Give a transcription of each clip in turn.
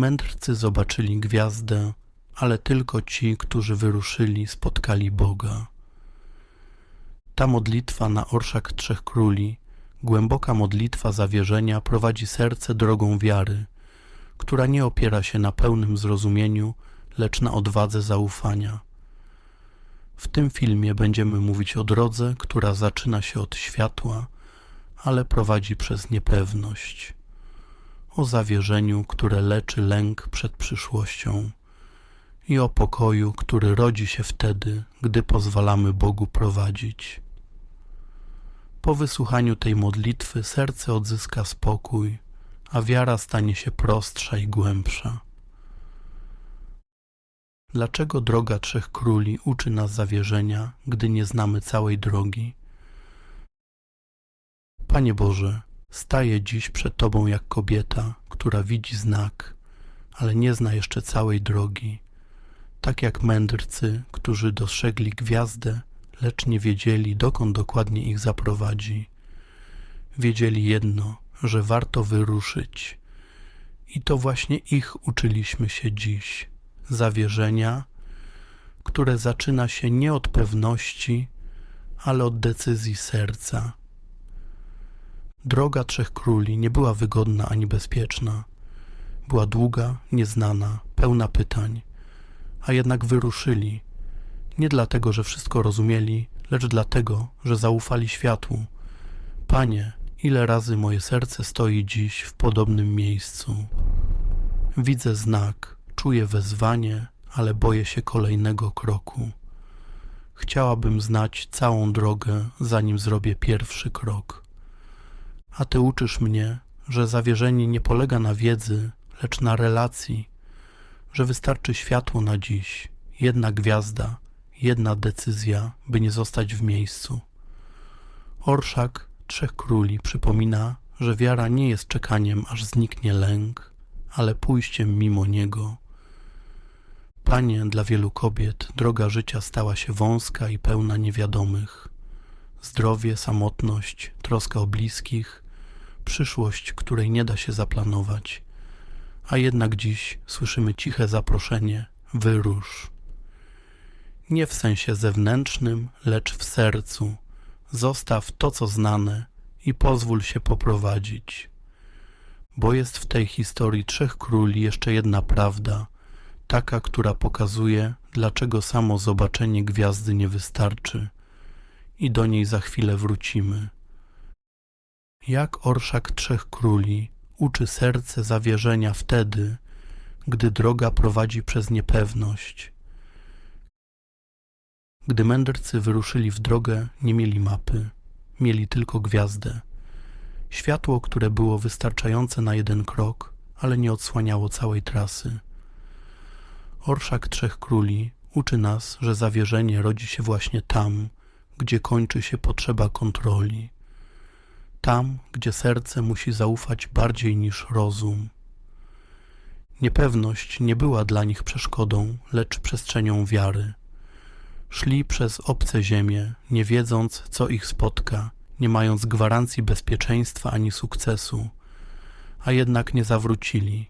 Mędrcy zobaczyli gwiazdę, ale tylko ci, którzy wyruszyli, spotkali Boga. Ta modlitwa na orszak trzech króli, głęboka modlitwa zawierzenia prowadzi serce drogą wiary, która nie opiera się na pełnym zrozumieniu, lecz na odwadze zaufania. W tym filmie będziemy mówić o drodze, która zaczyna się od światła, ale prowadzi przez niepewność, o zawierzeniu, które leczy lęk przed przyszłością i o pokoju, który rodzi się wtedy, gdy pozwalamy Bogu prowadzić. Po wysłuchaniu tej modlitwy serce odzyska spokój, a wiara stanie się prostsza i głębsza. Dlaczego droga trzech króli uczy nas zawierzenia, gdy nie znamy całej drogi? Panie Boże, staję dziś przed Tobą jak kobieta, która widzi znak, ale nie zna jeszcze całej drogi. Tak jak mędrcy, którzy dostrzegli gwiazdę, lecz nie wiedzieli, dokąd dokładnie ich zaprowadzi. Wiedzieli jedno, że warto wyruszyć. I to właśnie ich uczyliśmy się dziś zawierzenia, które zaczyna się nie od pewności, ale od decyzji serca. Droga Trzech Króli nie była wygodna ani bezpieczna. Była długa, nieznana, pełna pytań, a jednak wyruszyli. Nie dlatego, że wszystko rozumieli, lecz dlatego, że zaufali światłu. Panie, ile razy moje serce stoi dziś w podobnym miejscu. Widzę znak, czuję wezwanie, ale boję się kolejnego kroku. Chciałabym znać całą drogę, zanim zrobię pierwszy krok. A Ty uczysz mnie, że zawierzenie nie polega na wiedzy, lecz na relacji, że wystarczy światło na dziś, jedna gwiazda, jedna decyzja, by nie zostać w miejscu. Orszak Trzech Króli przypomina, że wiara nie jest czekaniem, aż zniknie lęk, ale pójściem mimo niego. Panie, dla wielu kobiet droga życia stała się wąska i pełna niewiadomych. Zdrowie, samotność, troska o bliskich, przyszłość, której nie da się zaplanować. A jednak dziś słyszymy ciche zaproszenie: wyrusz. Nie w sensie zewnętrznym, lecz w sercu. Zostaw to, co znane i pozwól się poprowadzić. Bo jest w tej historii trzech króli jeszcze jedna prawda, taka, która pokazuje, dlaczego samo zobaczenie gwiazdy nie wystarczy i do niej za chwilę wrócimy. Jak orszak trzech króli uczy serce zawierzenia wtedy, gdy droga prowadzi przez niepewność. Gdy mędrcy wyruszyli w drogę, nie mieli mapy, mieli tylko gwiazdę. Światło, które było wystarczające na jeden krok, ale nie odsłaniało całej trasy. Orszak Trzech Króli uczy nas, że zawierzenie rodzi się właśnie tam, gdzie kończy się potrzeba kontroli. Tam, gdzie serce musi zaufać bardziej niż rozum. Niepewność nie była dla nich przeszkodą, lecz przestrzenią wiary. Szli przez obce ziemie, nie wiedząc, co ich spotka, nie mając gwarancji bezpieczeństwa ani sukcesu, a jednak nie zawrócili.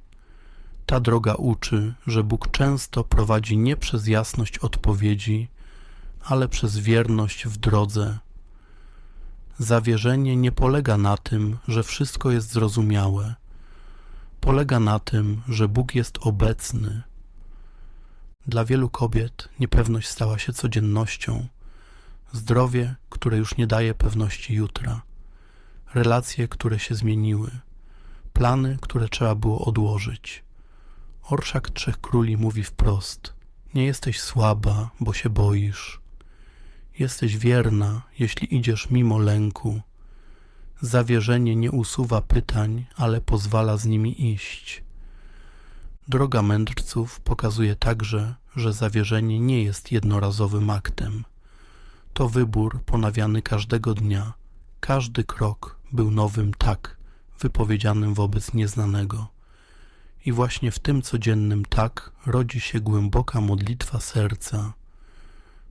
Ta droga uczy, że Bóg często prowadzi nie przez jasność odpowiedzi, ale przez wierność w drodze. Zawierzenie nie polega na tym, że wszystko jest zrozumiałe. Polega na tym, że Bóg jest obecny. Dla wielu kobiet niepewność stała się codziennością. Zdrowie, które już nie daje pewności jutra. Relacje, które się zmieniły. Plany, które trzeba było odłożyć. Orszak Trzech Króli mówi wprost: Nie jesteś słaba, bo się boisz. Jesteś wierna, jeśli idziesz mimo lęku. Zawierzenie nie usuwa pytań, ale pozwala z nimi iść. Droga mędrców pokazuje także, że zawierzenie nie jest jednorazowym aktem. To wybór ponawiany każdego dnia. Każdy krok był nowym tak, wypowiedzianym wobec nieznanego. I właśnie w tym codziennym tak rodzi się głęboka modlitwa serca.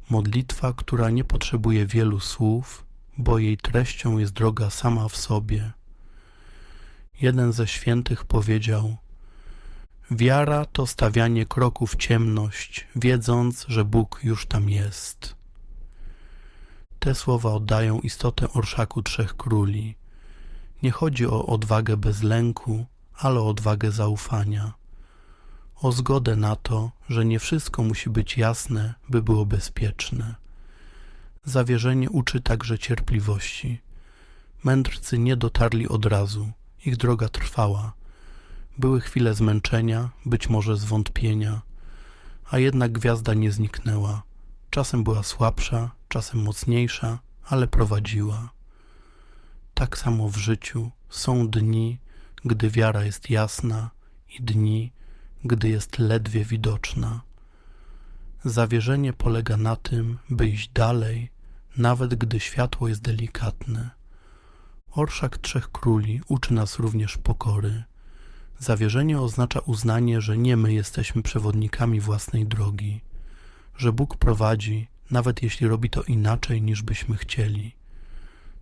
Modlitwa, która nie potrzebuje wielu słów, bo jej treścią jest droga sama w sobie. Jeden ze świętych powiedział: Wiara to stawianie kroku w ciemność, wiedząc, że Bóg już tam jest. Te słowa oddają istotę orszaku trzech króli. Nie chodzi o odwagę bez lęku, ale o odwagę zaufania. O zgodę na to, że nie wszystko musi być jasne, by było bezpieczne. Zawierzenie uczy także cierpliwości. Mędrcy nie dotarli od razu, ich droga trwała. Były chwile zmęczenia, być może zwątpienia, a jednak gwiazda nie zniknęła. Czasem była słabsza, czasem mocniejsza, ale prowadziła. Tak samo w życiu są dni, gdy wiara jest jasna, i dni, gdy jest ledwie widoczna. Zawierzenie polega na tym, by iść dalej, nawet gdy światło jest delikatne. Orszak Trzech Króli uczy nas również pokory. Zawierzenie oznacza uznanie, że nie my jesteśmy przewodnikami własnej drogi, że Bóg prowadzi, nawet jeśli robi to inaczej niż byśmy chcieli.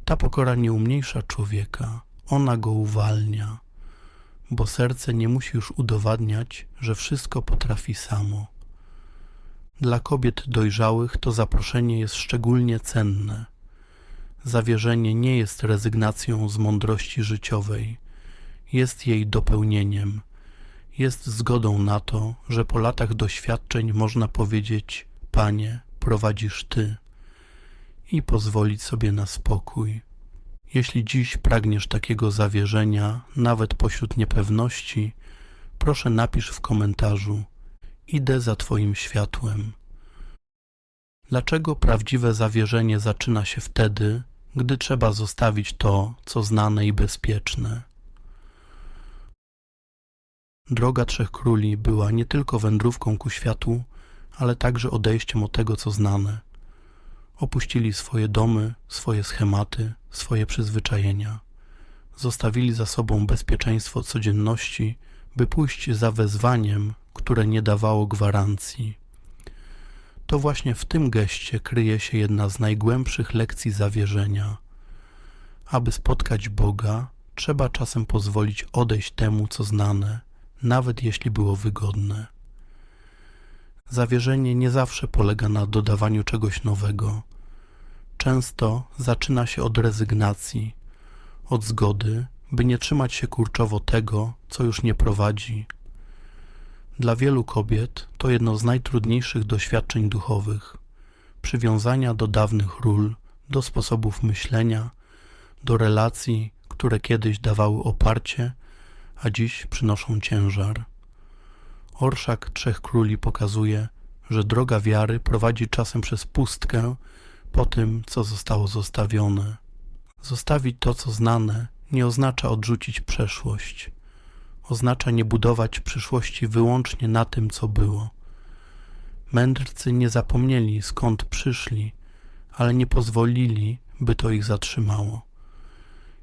Ta pokora nie umniejsza człowieka, ona go uwalnia, bo serce nie musi już udowadniać, że wszystko potrafi samo. Dla kobiet dojrzałych to zaproszenie jest szczególnie cenne. Zawierzenie nie jest rezygnacją z mądrości życiowej, jest jej dopełnieniem, jest zgodą na to, że po latach doświadczeń można powiedzieć: Panie, prowadzisz Ty i pozwolić sobie na spokój. Jeśli dziś pragniesz takiego zawierzenia, nawet pośród niepewności, proszę napisz w komentarzu: Idę za Twoim światłem. Dlaczego prawdziwe zawierzenie zaczyna się wtedy, gdy trzeba zostawić to, co znane i bezpieczne? Droga Trzech Króli była nie tylko wędrówką ku światu, ale także odejściem od tego, co znane. Opuścili swoje domy, swoje schematy, swoje przyzwyczajenia. Zostawili za sobą bezpieczeństwo codzienności, by pójść za wezwaniem, które nie dawało gwarancji. To właśnie w tym geście kryje się jedna z najgłębszych lekcji zawierzenia. Aby spotkać Boga, trzeba czasem pozwolić odejść temu, co znane, nawet jeśli było wygodne. Zawierzenie nie zawsze polega na dodawaniu czegoś nowego. Często zaczyna się od rezygnacji, od zgody, by nie trzymać się kurczowo tego, co już nie prowadzi. Dla wielu kobiet to jedno z najtrudniejszych doświadczeń duchowych przywiązania do dawnych ról, do sposobów myślenia, do relacji, które kiedyś dawały oparcie, a dziś przynoszą ciężar. Orszak Trzech Króli pokazuje, że droga wiary prowadzi czasem przez pustkę po tym, co zostało zostawione. Zostawić to, co znane, nie oznacza odrzucić przeszłość. Oznacza nie budować przyszłości wyłącznie na tym, co było. Mędrcy nie zapomnieli, skąd przyszli, ale nie pozwolili, by to ich zatrzymało.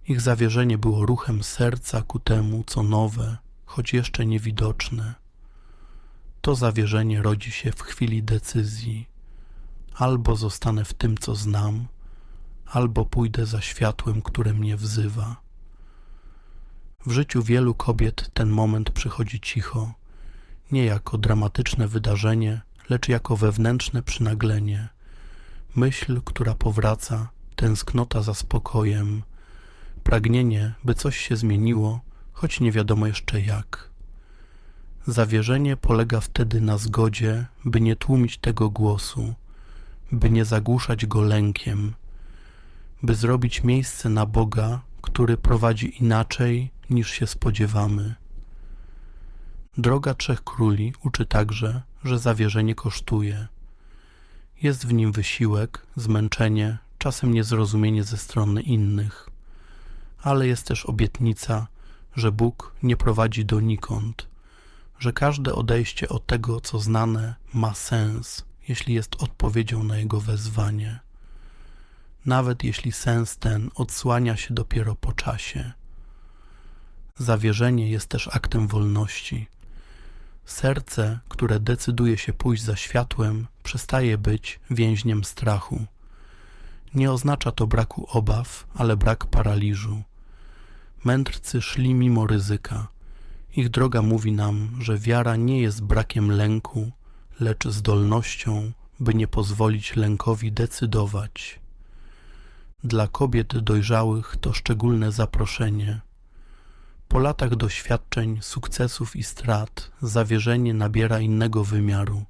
Ich zawierzenie było ruchem serca ku temu, co nowe, choć jeszcze niewidoczne. To zawierzenie rodzi się w chwili decyzji. Albo zostanę w tym, co znam, albo pójdę za światłem, które mnie wzywa. W życiu wielu kobiet ten moment przychodzi cicho, nie jako dramatyczne wydarzenie, lecz jako wewnętrzne przynaglenie. Myśl, która powraca, tęsknota za spokojem, pragnienie, by coś się zmieniło, choć nie wiadomo jeszcze jak. Zawierzenie polega wtedy na zgodzie, by nie tłumić tego głosu, by nie zagłuszać go lękiem, by zrobić miejsce na Boga, który prowadzi inaczej niż się spodziewamy. Droga Trzech Króli uczy także, że zawierzenie kosztuje. Jest w nim wysiłek, zmęczenie, czasem niezrozumienie ze strony innych, ale jest też obietnica, że Bóg nie prowadzi donikąd, że każde odejście od tego, co znane, ma sens, jeśli jest odpowiedzią na Jego wezwanie, nawet jeśli sens ten odsłania się dopiero po czasie. Zawierzenie jest też aktem wolności. Serce, które decyduje się pójść za światłem, przestaje być więźniem strachu. Nie oznacza to braku obaw, ale brak paraliżu. Mędrcy szli mimo ryzyka. Ich droga mówi nam, że wiara nie jest brakiem lęku, lecz zdolnością, by nie pozwolić lękowi decydować. Dla kobiet dojrzałych to szczególne zaproszenie. Po latach doświadczeń, sukcesów i strat, zawierzenie nabiera innego wymiaru.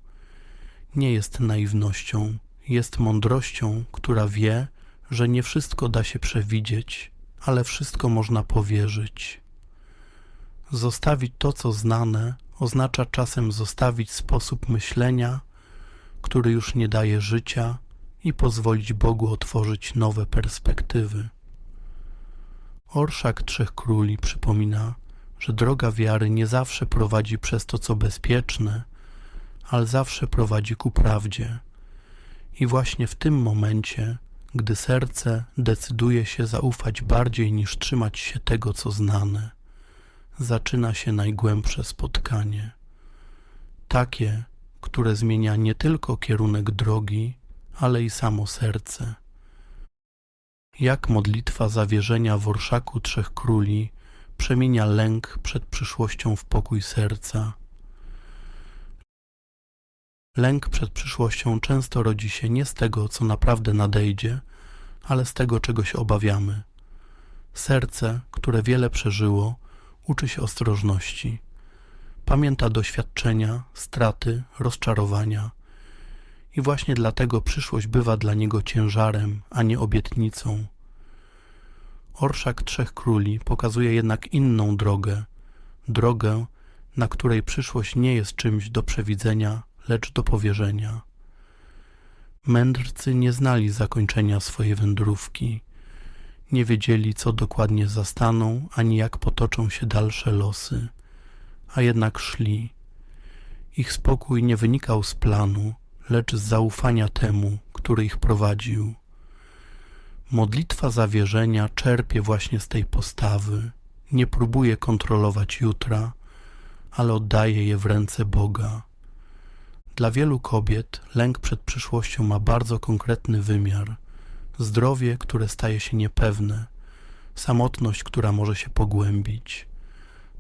Nie jest naiwnością, jest mądrością, która wie, że nie wszystko da się przewidzieć, ale wszystko można powierzyć. Zostawić to, co znane, oznacza czasem zostawić sposób myślenia, który już nie daje życia, i pozwolić Bogu otworzyć nowe perspektywy. Orszak Trzech Króli przypomina, że droga wiary nie zawsze prowadzi przez to, co bezpieczne, ale zawsze prowadzi ku prawdzie. I właśnie w tym momencie, gdy serce decyduje się zaufać bardziej niż trzymać się tego, co znane, zaczyna się najgłębsze spotkanie. Takie, które zmienia nie tylko kierunek drogi, ale i samo serce. Jak modlitwa zawierzenia w orszaku trzech króli przemienia lęk przed przyszłością w pokój serca. Lęk przed przyszłością często rodzi się nie z tego, co naprawdę nadejdzie, ale z tego, czego się obawiamy. Serce, które wiele przeżyło, uczy się ostrożności. Pamięta doświadczenia, straty, rozczarowania i właśnie dlatego przyszłość bywa dla niego ciężarem, a nie obietnicą. Orszak Trzech Króli pokazuje jednak inną drogę, drogę, na której przyszłość nie jest czymś do przewidzenia, lecz do powierzenia. Mędrcy nie znali zakończenia swojej wędrówki, nie wiedzieli, co dokładnie zastaną, ani jak potoczą się dalsze losy, a jednak szli. Ich spokój nie wynikał z planu, lecz z zaufania temu, który ich prowadził. Modlitwa zawierzenia czerpie właśnie z tej postawy, nie próbuje kontrolować jutra, ale oddaje je w ręce Boga. Dla wielu kobiet lęk przed przyszłością ma bardzo konkretny wymiar. Zdrowie, które staje się niepewne, samotność, która może się pogłębić,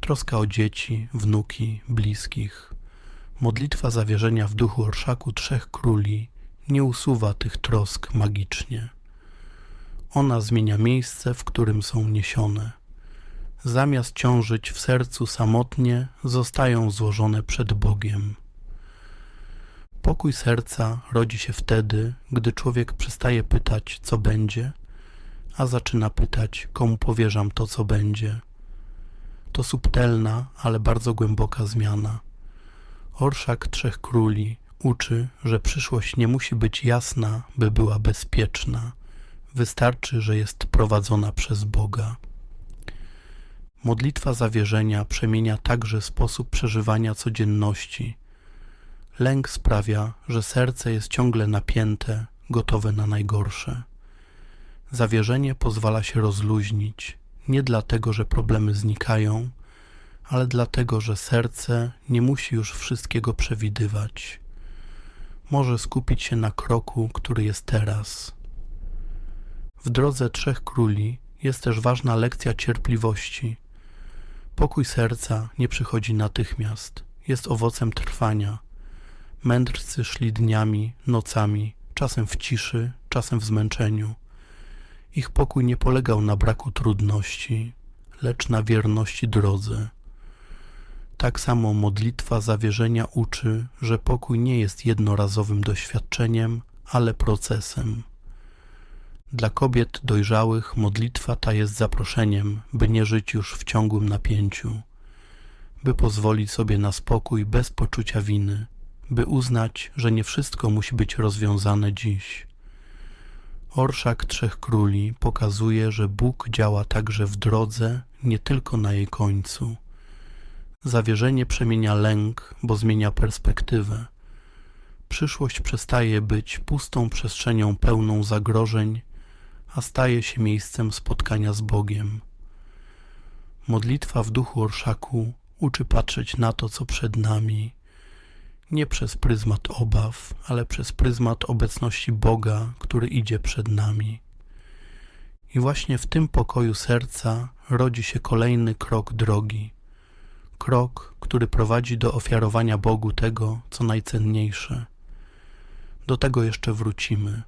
troska o dzieci, wnuki, bliskich. Modlitwa zawierzenia w duchu orszaku trzech króli nie usuwa tych trosk magicznie. Ona zmienia miejsce, w którym są niesione. Zamiast ciążyć w sercu samotnie, zostają złożone przed Bogiem. Pokój serca rodzi się wtedy, gdy człowiek przestaje pytać, co będzie, a zaczyna pytać, komu powierzam to, co będzie. To subtelna, ale bardzo głęboka zmiana. Orszak Trzech Króli uczy, że przyszłość nie musi być jasna, by była bezpieczna. Wystarczy, że jest prowadzona przez Boga. Modlitwa zawierzenia przemienia także sposób przeżywania codzienności. Lęk sprawia, że serce jest ciągle napięte, gotowe na najgorsze. Zawierzenie pozwala się rozluźnić, nie dlatego, że problemy znikają, ale dlatego, że serce nie musi już wszystkiego przewidywać. Może skupić się na kroku, który jest teraz. W drodze trzech króli jest też ważna lekcja cierpliwości. Pokój serca nie przychodzi natychmiast, jest owocem trwania. Mędrcy szli dniami, nocami, czasem w ciszy, czasem w zmęczeniu. Ich pokój nie polegał na braku trudności, lecz na wierności drodze. Tak samo modlitwa zawierzenia uczy, że pokój nie jest jednorazowym doświadczeniem, ale procesem. Dla kobiet dojrzałych modlitwa ta jest zaproszeniem, by nie żyć już w ciągłym napięciu, by pozwolić sobie na spokój bez poczucia winy, by uznać, że nie wszystko musi być rozwiązane dziś. Orszak Trzech Króli pokazuje, że Bóg działa także w drodze, nie tylko na jej końcu. Zawierzenie przemienia lęk, bo zmienia perspektywę. Przyszłość przestaje być pustą przestrzenią pełną zagrożeń, a staje się miejscem spotkania z Bogiem. Modlitwa w duchu orszaku uczy patrzeć na to, co przed nami, nie przez pryzmat obaw, ale przez pryzmat obecności Boga, który idzie przed nami. I właśnie w tym pokoju serca rodzi się kolejny krok drogi krok, który prowadzi do ofiarowania Bogu tego, co najcenniejsze. Do tego jeszcze wrócimy.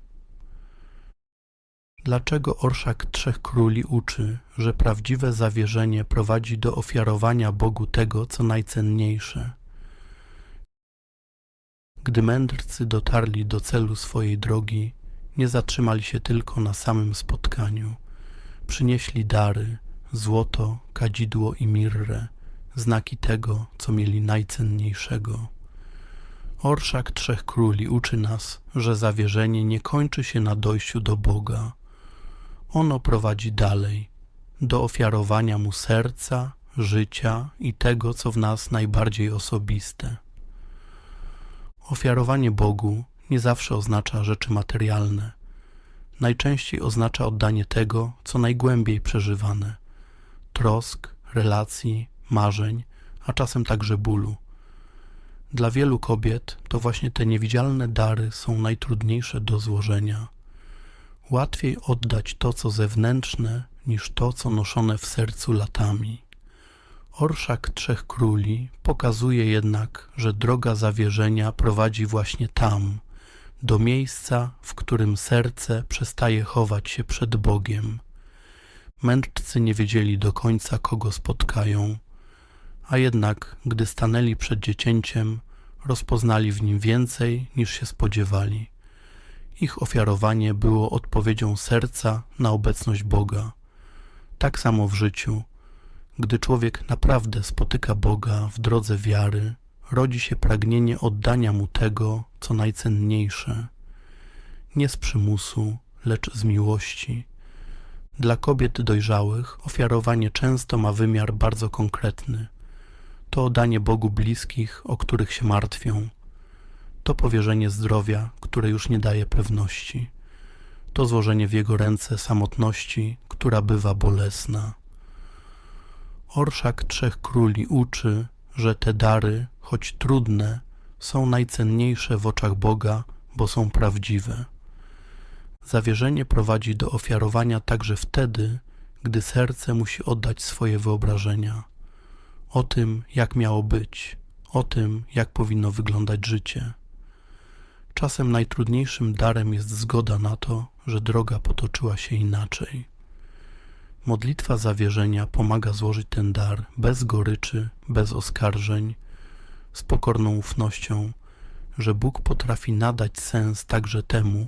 Dlaczego Orszak Trzech Króli uczy, że prawdziwe zawierzenie prowadzi do ofiarowania Bogu tego, co najcenniejsze? Gdy mędrcy dotarli do celu swojej drogi, nie zatrzymali się tylko na samym spotkaniu. Przynieśli dary, złoto, kadzidło i mirrę, znaki tego, co mieli najcenniejszego. Orszak Trzech Króli uczy nas, że zawierzenie nie kończy się na dojściu do Boga. Ono prowadzi dalej, do ofiarowania Mu serca, życia i tego, co w nas najbardziej osobiste. Ofiarowanie Bogu nie zawsze oznacza rzeczy materialne. Najczęściej oznacza oddanie tego, co najgłębiej przeżywane trosk, relacji, marzeń, a czasem także bólu. Dla wielu kobiet to właśnie te niewidzialne dary są najtrudniejsze do złożenia. Łatwiej oddać to, co zewnętrzne, niż to, co noszone w sercu latami. Orszak Trzech Króli pokazuje jednak, że droga zawierzenia prowadzi właśnie tam, do miejsca, w którym serce przestaje chować się przed Bogiem. Mędrcy nie wiedzieli do końca, kogo spotkają, a jednak, gdy stanęli przed dziecięciem, rozpoznali w nim więcej niż się spodziewali. Ich ofiarowanie było odpowiedzią serca na obecność Boga. Tak samo w życiu, gdy człowiek naprawdę spotyka Boga w drodze wiary, rodzi się pragnienie oddania mu tego, co najcenniejsze, nie z przymusu, lecz z miłości. Dla kobiet dojrzałych ofiarowanie często ma wymiar bardzo konkretny. To oddanie Bogu bliskich, o których się martwią. To powierzenie zdrowia, które już nie daje pewności. To złożenie w Jego ręce samotności, która bywa bolesna. Orszak Trzech Króli uczy, że te dary, choć trudne, są najcenniejsze w oczach Boga, bo są prawdziwe. Zawierzenie prowadzi do ofiarowania także wtedy, gdy serce musi oddać swoje wyobrażenia o tym, jak miało być, o tym, jak powinno wyglądać życie. Czasem najtrudniejszym darem jest zgoda na to, że droga potoczyła się inaczej. Modlitwa zawierzenia pomaga złożyć ten dar bez goryczy, bez oskarżeń, z pokorną ufnością, że Bóg potrafi nadać sens także temu,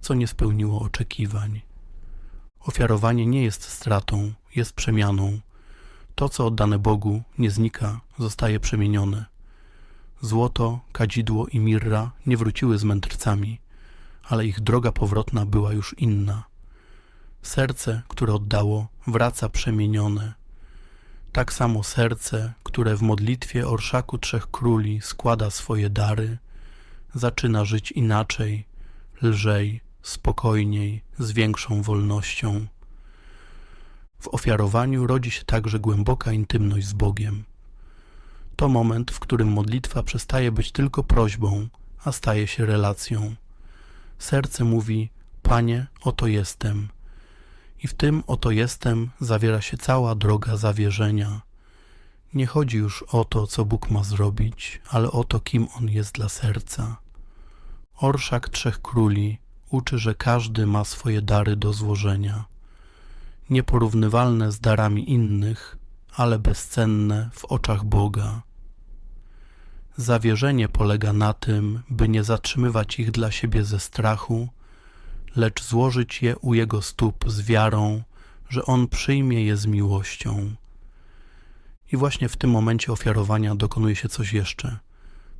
co nie spełniło oczekiwań. Ofiarowanie nie jest stratą, jest przemianą. To, co oddane Bogu, nie znika, zostaje przemienione. Złoto, kadzidło i mirra nie wróciły z mędrcami, ale ich droga powrotna była już inna. Serce, które oddało, wraca przemienione. Tak samo serce, które w modlitwie orszaku trzech króli składa swoje dary, zaczyna żyć inaczej, lżej, spokojniej, z większą wolnością. W ofiarowaniu rodzi się także głęboka intymność z Bogiem. To moment, w którym modlitwa przestaje być tylko prośbą, a staje się relacją. Serce mówi: Panie, oto jestem. I w tym oto jestem zawiera się cała droga zawierzenia. Nie chodzi już o to, co Bóg ma zrobić, ale o to, kim On jest dla serca. Orszak Trzech Króli uczy, że każdy ma swoje dary do złożenia, nieporównywalne z darami innych, ale bezcenne w oczach Boga. Zawierzenie polega na tym, by nie zatrzymywać ich dla siebie ze strachu, lecz złożyć je u Jego stóp z wiarą, że On przyjmie je z miłością. I właśnie w tym momencie ofiarowania dokonuje się coś jeszcze.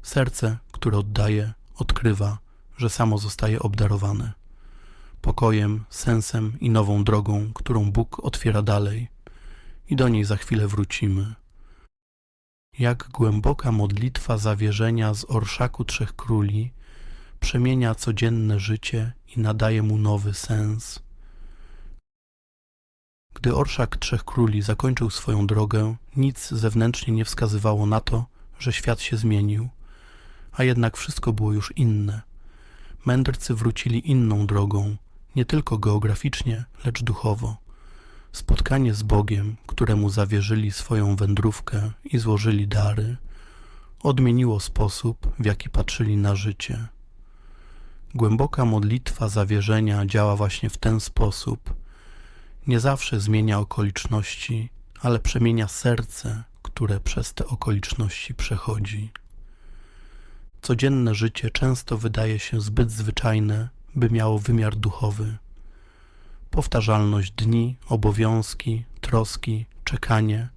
Serce, które oddaje, odkrywa, że samo zostaje obdarowane pokojem, sensem i nową drogą, którą Bóg otwiera dalej, i do niej za chwilę wrócimy. Jak głęboka modlitwa zawierzenia z orszaku trzech króli przemienia codzienne życie i nadaje mu nowy sens. Gdy orszak trzech króli zakończył swoją drogę, nic zewnętrznie nie wskazywało na to, że świat się zmienił, a jednak wszystko było już inne. Mędrcy wrócili inną drogą, nie tylko geograficznie, lecz duchowo. Spotkanie z Bogiem, któremu zawierzyli swoją wędrówkę i złożyli dary, odmieniło sposób, w jaki patrzyli na życie. Głęboka modlitwa zawierzenia działa właśnie w ten sposób. Nie zawsze zmienia okoliczności, ale przemienia serce, które przez te okoliczności przechodzi. Codzienne życie często wydaje się zbyt zwyczajne, by miało wymiar duchowy. Powtarzalność dni, obowiązki, troski, czekanie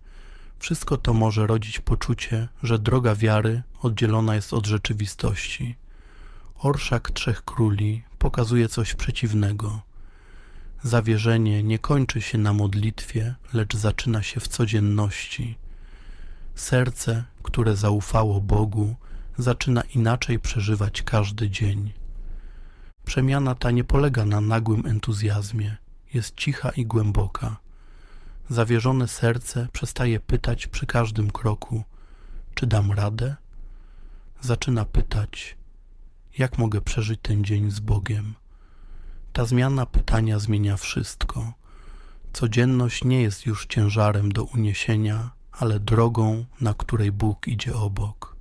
wszystko to może rodzić poczucie, że droga wiary oddzielona jest od rzeczywistości. Orszak Trzech Króli pokazuje coś przeciwnego. Zawierzenie nie kończy się na modlitwie, lecz zaczyna się w codzienności. Serce, które zaufało Bogu, zaczyna inaczej przeżywać każdy dzień. Przemiana ta nie polega na nagłym entuzjazmie, jest cicha i głęboka. Zawierzone serce przestaje pytać przy każdym kroku, czy dam radę? Zaczyna pytać, jak mogę przeżyć ten dzień z Bogiem? Ta zmiana pytania zmienia wszystko. Codzienność nie jest już ciężarem do uniesienia, ale drogą, na której Bóg idzie obok.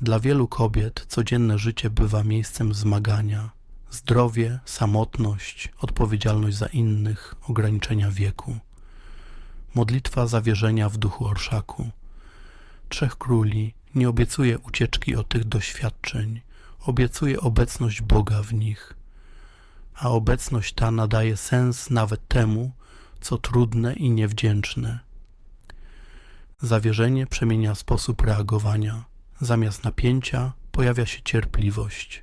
Dla wielu kobiet codzienne życie bywa miejscem zmagania. Zdrowie, samotność, odpowiedzialność za innych, ograniczenia wieku. Modlitwa zawierzenia w duchu orszaku. Trzech króli nie obiecuje ucieczki od tych doświadczeń, obiecuje obecność Boga w nich. A obecność ta nadaje sens nawet temu, co trudne i niewdzięczne. Zawierzenie przemienia sposób reagowania. Zamiast napięcia pojawia się cierpliwość.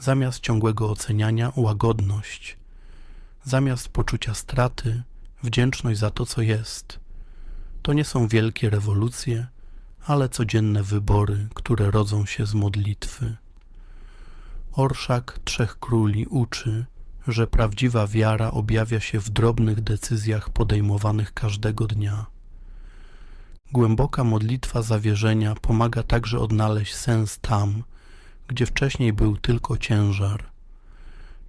Zamiast ciągłego oceniania łagodność. Zamiast poczucia straty wdzięczność za to, co jest. To nie są wielkie rewolucje, ale codzienne wybory, które rodzą się z modlitwy. Orszak Trzech Króli uczy, że prawdziwa wiara objawia się w drobnych decyzjach podejmowanych każdego dnia. Głęboka modlitwa zawierzenia pomaga także odnaleźć sens tam, gdzie wcześniej był tylko ciężar.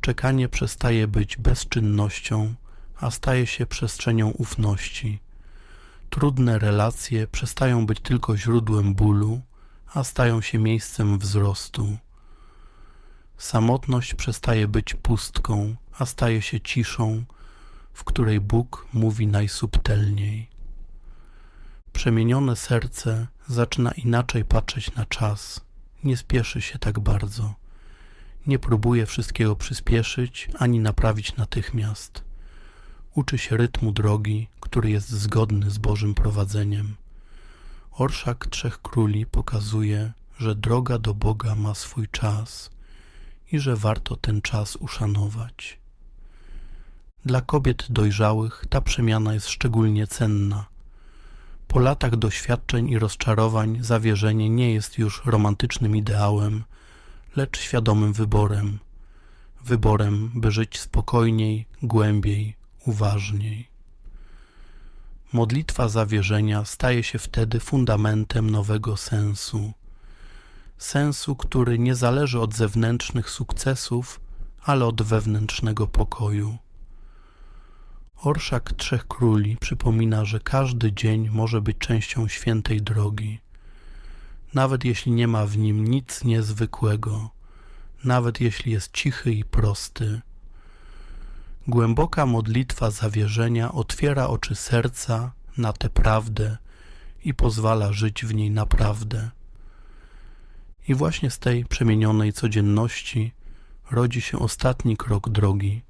Czekanie przestaje być bezczynnością, a staje się przestrzenią ufności. Trudne relacje przestają być tylko źródłem bólu, a stają się miejscem wzrostu. Samotność przestaje być pustką, a staje się ciszą, w której Bóg mówi najsubtelniej. Przemienione serce zaczyna inaczej patrzeć na czas, nie spieszy się tak bardzo, nie próbuje wszystkiego przyspieszyć ani naprawić natychmiast. Uczy się rytmu drogi, który jest zgodny z Bożym prowadzeniem. Orszak Trzech Króli pokazuje, że droga do Boga ma swój czas i że warto ten czas uszanować. Dla kobiet dojrzałych ta przemiana jest szczególnie cenna. Po latach doświadczeń i rozczarowań zawierzenie nie jest już romantycznym ideałem, lecz świadomym wyborem. Wyborem, by żyć spokojniej, głębiej, uważniej. Modlitwa zawierzenia staje się wtedy fundamentem nowego sensu. Sensu, który nie zależy od zewnętrznych sukcesów, ale od wewnętrznego pokoju. Orszak Trzech Króli przypomina, że każdy dzień może być częścią świętej drogi, nawet jeśli nie ma w nim nic niezwykłego, nawet jeśli jest cichy i prosty Głęboka modlitwa zawierzenia otwiera oczy serca na tę prawdę i pozwala żyć w niej naprawdę. I właśnie z tej przemienionej codzienności rodzi się ostatni krok drogi.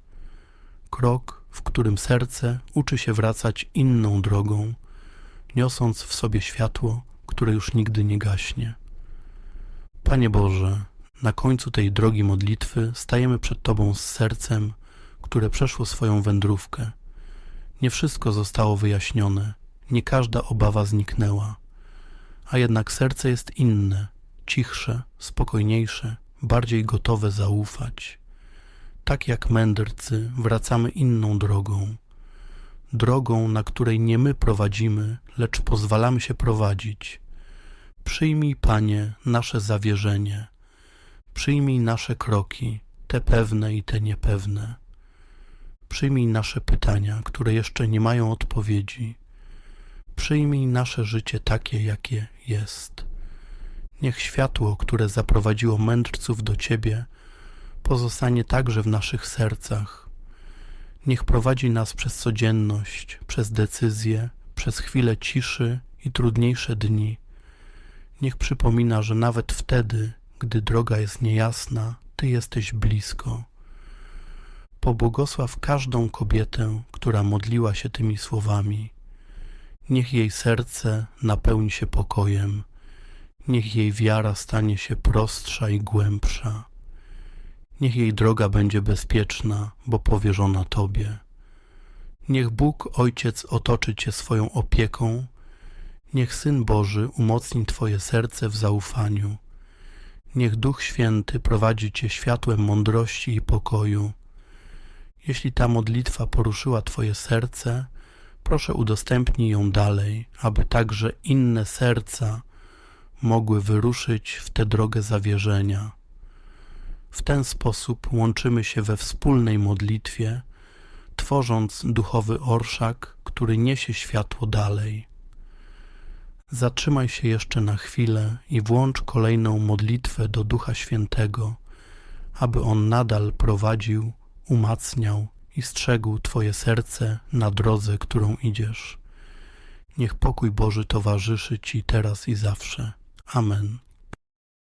Krok, w którym serce uczy się wracać inną drogą, niosąc w sobie światło, które już nigdy nie gaśnie. Panie Boże, na końcu tej drogi modlitwy stajemy przed Tobą z sercem, które przeszło swoją wędrówkę. Nie wszystko zostało wyjaśnione, nie każda obawa zniknęła, a jednak serce jest inne, cichsze, spokojniejsze, bardziej gotowe zaufać. Tak jak mędrcy wracamy inną drogą, drogą, na której nie my prowadzimy, lecz pozwalamy się prowadzić. Przyjmij, Panie, nasze zawierzenie, przyjmij nasze kroki, te pewne i te niepewne Przyjmij nasze pytania, które jeszcze nie mają odpowiedzi. Przyjmij nasze życie takie, jakie jest. Niech światło, które zaprowadziło mędrców do Ciebie, pozostanie także w naszych sercach. Niech prowadzi nas przez codzienność, przez decyzje, przez chwile ciszy i trudniejsze dni. Niech przypomina, że nawet wtedy, gdy droga jest niejasna, Ty jesteś blisko. Pobłogosław każdą kobietę, która modliła się tymi słowami. Niech jej serce napełni się pokojem, niech jej wiara stanie się prostsza i głębsza. Niech jej droga będzie bezpieczna, bo powierzona Tobie. Niech Bóg Ojciec otoczy Cię swoją opieką, niech Syn Boży umocni Twoje serce w zaufaniu. Niech Duch Święty prowadzi Cię światłem mądrości i pokoju. Jeśli ta modlitwa poruszyła Twoje serce, proszę udostępnij ją dalej, aby także inne serca mogły wyruszyć w tę drogę zawierzenia. W ten sposób łączymy się we wspólnej modlitwie, tworząc duchowy orszak, który niesie światło dalej. Zatrzymaj się jeszcze na chwilę i włącz kolejną modlitwę do Ducha Świętego, aby On nadal prowadził, umacniał i strzegł Twoje serce na drodze, którą idziesz. Niech pokój Boży towarzyszy Ci teraz i zawsze. Amen.